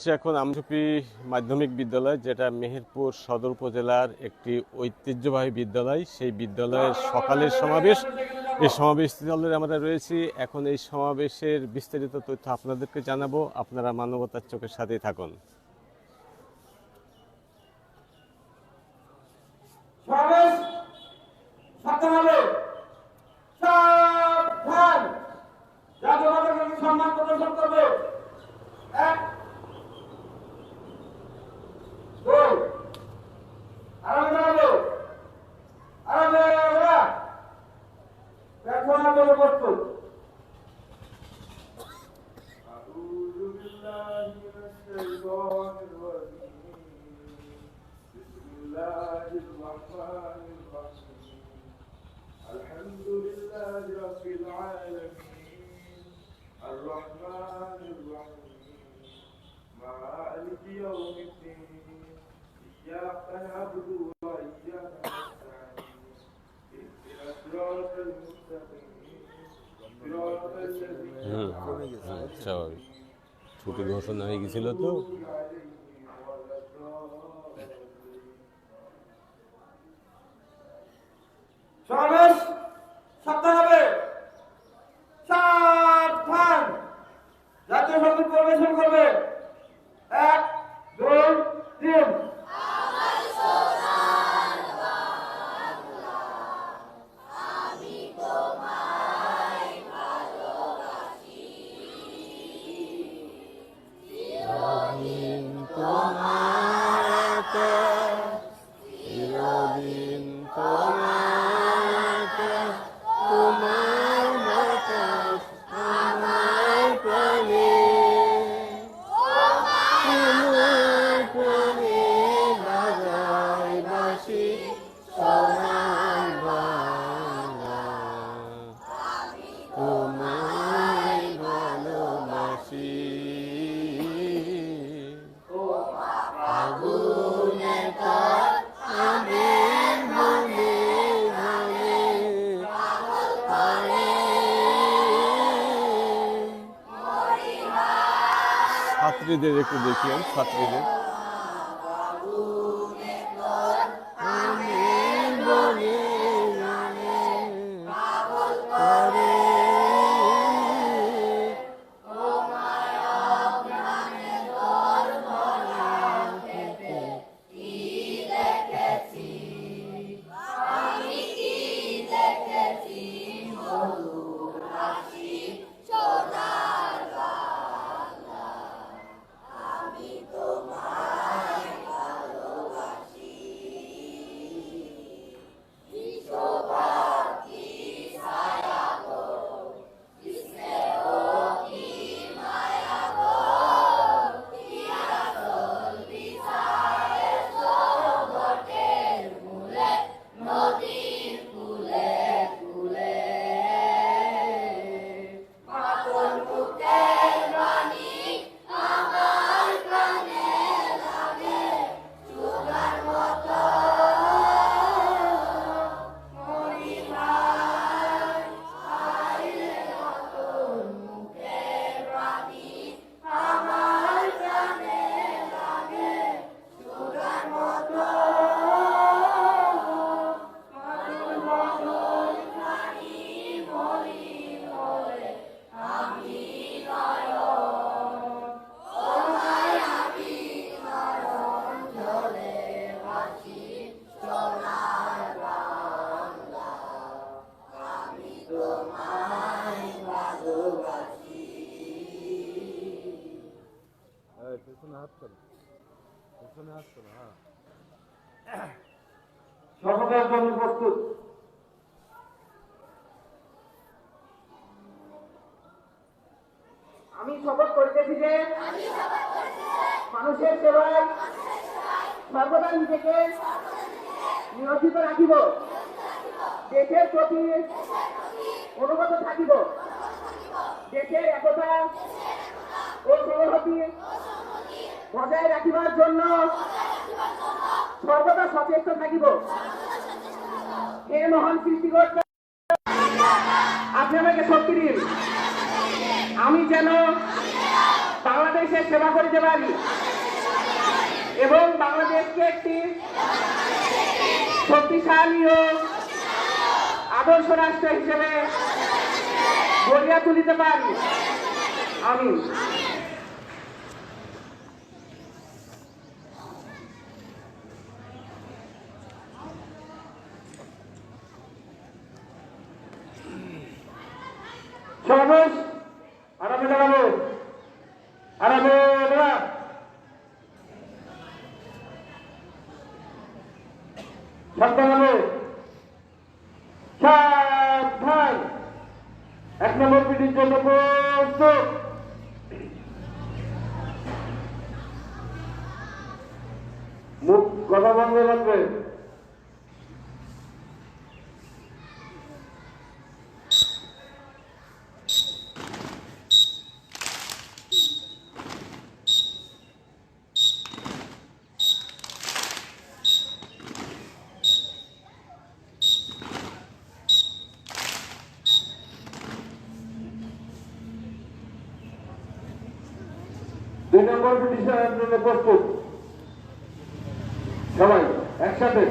এখন আমঝুপি মাধ্যমিক বিদ্যালয়, যেটা মেহেরপুর সদর উপজেলার একটি ঐতিহ্যবাহী বিদ্যালয়। সেই বিদ্যালয়ের সকালের সমাবেশ। এই সমাবেশ আমরা রয়েছি। এখন এই সমাবেশের বিস্তারিত তথ্য আপনাদেরকে জানাব। আপনারা মানবতার চোখের সাথেই থাকুন। مالك يوم الدين إياك نعبد وإياك نستعين اهدنا الصراط المستقيم صراط الذين হুম হুম, স্বাভাবিক ছুটি ঘোষণা হয়ে গেছিল তো সমাবেশ সাবধান হবে ছাত্রীদের একটু দেখি আমি ছাত্রীদের আমের মানুষের সেবায় সর্বদা নিজেকে নিয়োজিত রাখিব। দেশের প্রতি অনুগত থাকিব। দেশের একতা ও সংহতি বজায় রাখিবার জন্য সর্বদা সচেষ্ট থাকিব। হে মহান সৃষ্টিকর্তা, আপনি আমাকে শক্তি দিন। আমি যেন বাংলাদেশের সেবা করিতে পারি। এবং বাংলাদেশকে একটি শক্তিশালী ও আদর্শ রাষ্ট্র হিসেবে গড়িয়া তুলিতে পারি। আমি। সমাবেশ আরামে দাঁড়াবো আরামে দাঁড়া সাবধানে সাবধান এক নম্বর পিটির জন্য প্রস্তুত মুখ কথা বন্ধ রাখবে দুই নম্বর জন্য প্রস্তুত সবাই একসাথে।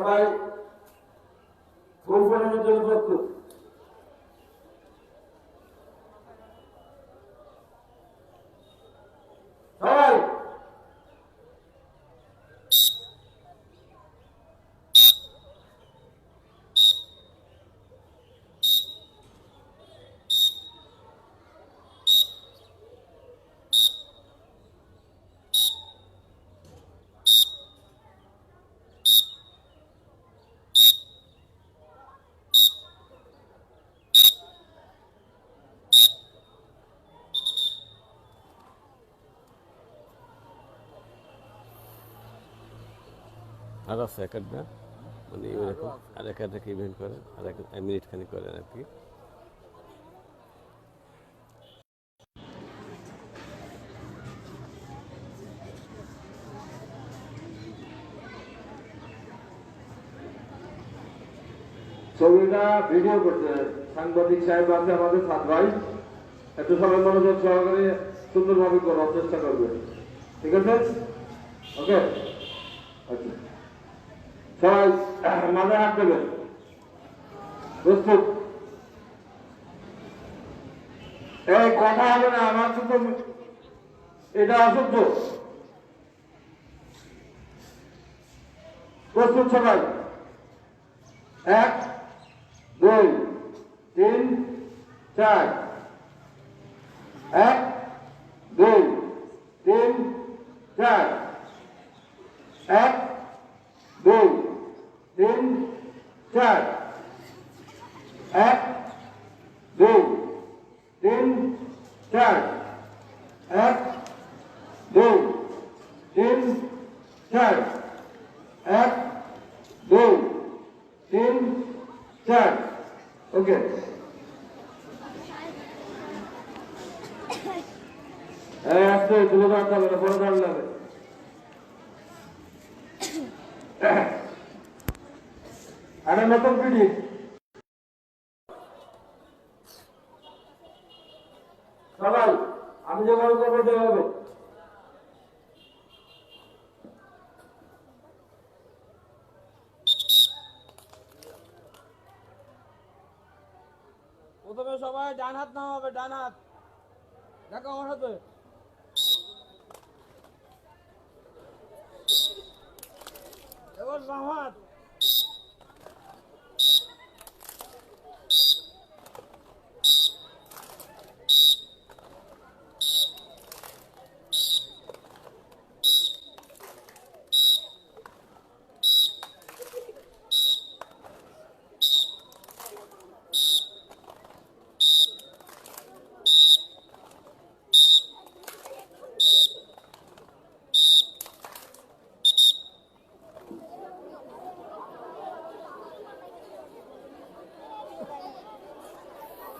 সবাই ফুল জন্য জন্য প্রস্তুত সবাই আর আছে এক একটা মানে এরকম আর এক একটা ইভেন্ট করেন আর এক মিনিট খানি করেন আর কি। ছবিটা ভিডিও করছে। সাংবাদিক সাহেব আছে আমাদের সাত ভাই। একটু সবাই মনোযোগ সহকারে সুন্দরভাবে করার চেষ্টা করবে। ঠিক আছে? ওকে আচ্ছা সবাই মাথায় হাত দেবে প্রস্তুত? এই কথা হবে না, আমার কিন্তু এটা অসহ্য প্রস্তুত সবাই। এক, দুই, তিন, চার। এক, দুই, তিন, চার। এক, দুই তিন, চার। এক, দুই, তিন, চার। এক, দুই, তিন, চার। এক, দুই, তিন, চার। ওকে। আসতে তুলে দাঁড়াতে হবে না দাঁড়ালে হবে। একটা নতুন পিঠি সবাই আমি যে গল্প করতে হবে প্রথমে সবাই ডান হাত নামাবে, ডান হাত। দেখো আমার হাতে। এবার বাম হাত।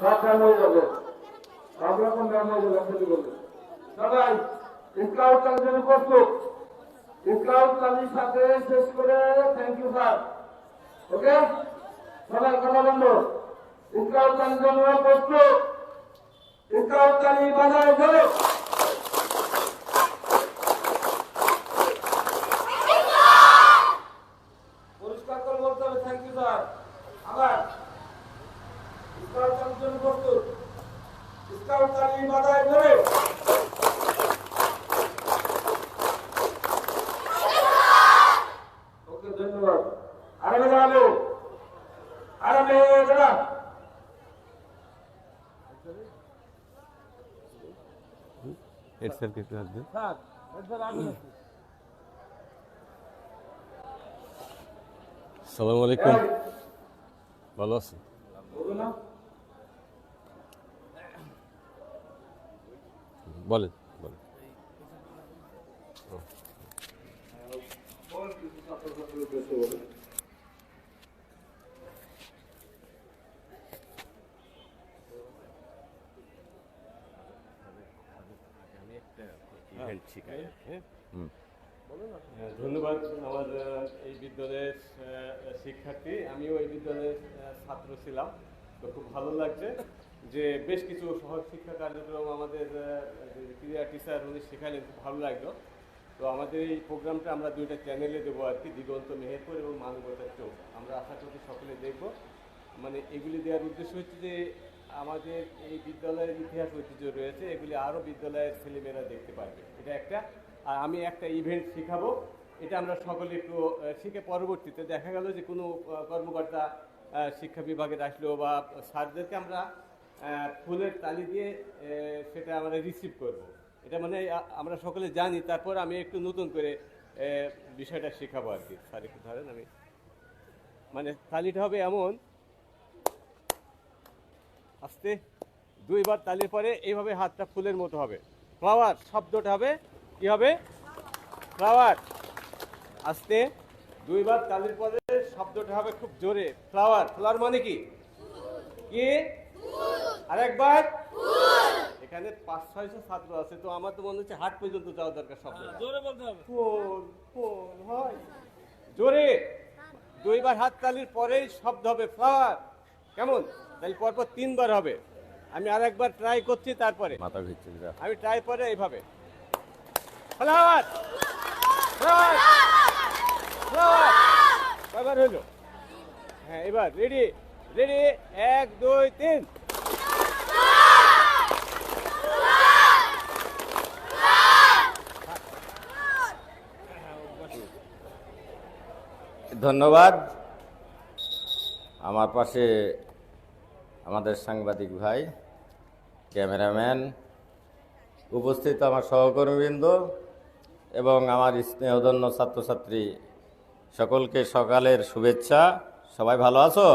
সব ব্যায়াম হয়ে হয়ে প্রস্তুত। চালির সাথে শেষ করে থ্যাংক ইউ স্যার ওকে সবাই কথা বন্ধ চালির জন্য প্রস্তুত। বাজায় ধরো পরিষ্কার করে বলতে হবে থ্যাংক ইউ স্যার আবার স্কাউট চালির জন্য প্রস্তুত স্কাউট চালি বাজায় ধরে ওকে ধন্যবাদ আরামে দাঁড়াল আরামে দাঁড়া স্যারকে একটু আমি সালামু আলাইকুম। ভালো আছেন? বলেন বলেন। হ্যাঁ, ধন্যবাদ আমার এই বিদ্যালয়ের শিক্ষার্থী। আমিও এই বিদ্যালয়ের ছাত্র ছিলাম। তো খুব ভালো লাগছে যে বেশ কিছু সহজ শিক্ষা কার্যক্রম আমাদের আহ, যে ক্রীড়া টিচার উনি শেখালেন খুব ভালো লাগল। তো আমাদের এই প্রোগ্রামটা আমরা দুইটা চ্যানেলে দেবো আর কি দিগন্ত মেহেরপুর এবং মানবতার চোখ আমরা আশা করি সকলে দেখব। মানে এগুলি দেওয়ার উদ্দেশ্য হচ্ছে যে আমাদের এই বিদ্যালয়ের ইতিহাস ঐতিহ্য রয়েছে এগুলি আরও বিদ্যালয়ের ছেলেমেয়েরা দেখতে পারবে। এটা একটা। আর আমি একটা ইভেন্ট শেখাবো। এটা আমরা সকলে একটু শিখে পরবর্তীতে দেখা গেল যে কোনো কর্মকর্তা শিক্ষা বিভাগের আসলো বা স্যারদেরকে আমরা ফুলের তালি দিয়ে সেটা আমরা রিসিভ করব। এটা মানে আমরা সকলে জানি। তারপর আমি একটু নতুন করে বিষয়টা শেখাবো আর কি। স্যার একটু ধরেন আমি। মানে তালিটা হবে এমন। আস্তে। দুইবার তালির পরে এইভাবে হাতটা ফুলের মতো হবে। ফ্লাওয়ার শব্দটা হবে কি হবে? ফ্লাওয়ার আস্তে দুইবার তালির পরে শব্দটা হবে খুব জোরে। ফ্লাওয়ার ফ্লাওয়ার মানে কি? কি? আরেকবার। এখানে পাঁচ ছয়শো ছাত্র আছে তো আমার তো মনে হচ্ছে হাট পর্যন্ত যাওয়া দরকার শব্দ জোরে বলতে হবে। ফুল ফুল হয়। জোরে। দুইবার হাত তালির পরেই শব্দ হবে ফ্লাওয়ার কেমন? তাহলে পরপর তিনবার হবে। আমি আর একবার ট্রাই করছি তারপরে। মাথা আমি ট্রাই করে এইভাবে। ফ্লাওয়ার ফ্লাওয়ার ফ্লাওয়ার কয়বার হইল হ্যাঁ এবার রেডি রেডি এক, দুই, তিন। ধন্যবাদ। আমার পাশে আমাদের সাংবাদিক ভাই, ক্যামেরাম্যান, উপস্থিত আমার সহকর্মীবৃন্দ। এবং আমার স্নেহধন্য ছাত্রছাত্রী সকলকে সকালের শুভেচ্ছা। সবাই ভালো আছো?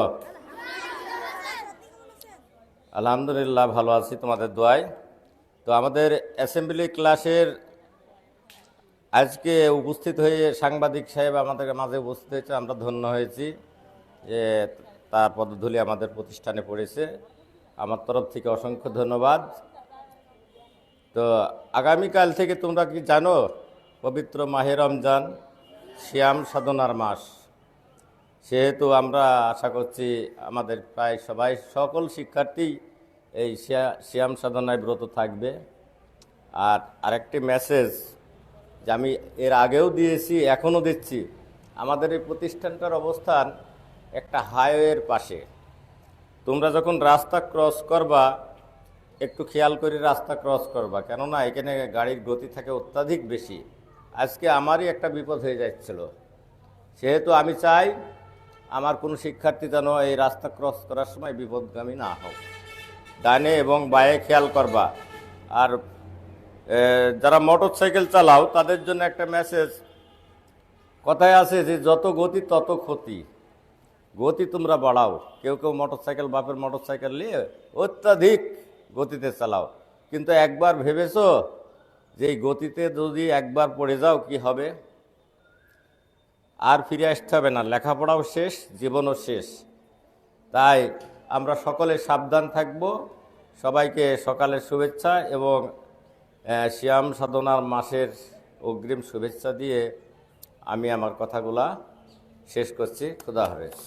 আলহামদুলিল্লাহ, ভালো আছি তোমাদের দোয়ায়। তো আমাদের অ্যাসেম্বলি ক্লাসের আজকে উপস্থিত হয়ে সাংবাদিক সাহেব আমাদের মাঝে উপস্থিত হয়েছে। আমরা ধন্য হয়েছি যে তার পদধূলি আমাদের প্রতিষ্ঠানে পড়েছে। আমার তরফ থেকে অসংখ্য ধন্যবাদ। তো আগামীকাল থেকে তোমরা কি জানো পবিত্র মাহে রমজান শ্যাম সাধনার মাস। সেহেতু আমরা আশা করছি আমাদের প্রায় সবাই, সকল শিক্ষার্থী এই শ্যা- শ্যাম সাধনায় ব্রত থাকবে। আর আরেকটি মেসেজ যে আমি এর আগেও দিয়েছি, এখনও দিচ্ছি। আমাদের এই প্রতিষ্ঠানটার অবস্থান একটা হাইওয়ের পাশে। তোমরা যখন রাস্তা ক্রস করবা, একটু খেয়াল করে রাস্তা ক্রস করবা। কেননা এখানে গাড়ির গতি থাকে অত্যাধিক বেশি। আজকে আমারই একটা বিপদ হয়ে যাচ্ছিল। সেহেতু আমি চাই আমার কোনো শিক্ষার্থী যেন এই রাস্তা ক্রস করার সময় বিপদগামী না হোক। ডানে এবং বায়ে খেয়াল করবা। আর যারা মোটর সাইকেল চালাও, তাদের জন্য একটা মেসেজ কথায় আছে যে, যত গতি, তত ক্ষতি। গতি তোমরা বাড়াও। কেউ কেউ মোটর সাইকেল বাপের মোটর সাইকেল নিয়ে অত্যাধিক গতিতে চালাও। কিন্তু একবার ভেবেছো যে গতিতে যদি একবার পড়ে যাও কি হবে? আর ফিরে আসতে হবে না, লেখাপড়াও শেষ, জীবনও শেষ। তাই আমরা সকলে সাবধান থাকব। সবাইকে সকালের শুভেচ্ছা এবং শ্যাম সাধনার মাসের অগ্রিম শুভেচ্ছা দিয়ে আমি আমার কথাগুলা শেষ করছি। খুদা হাফেজ।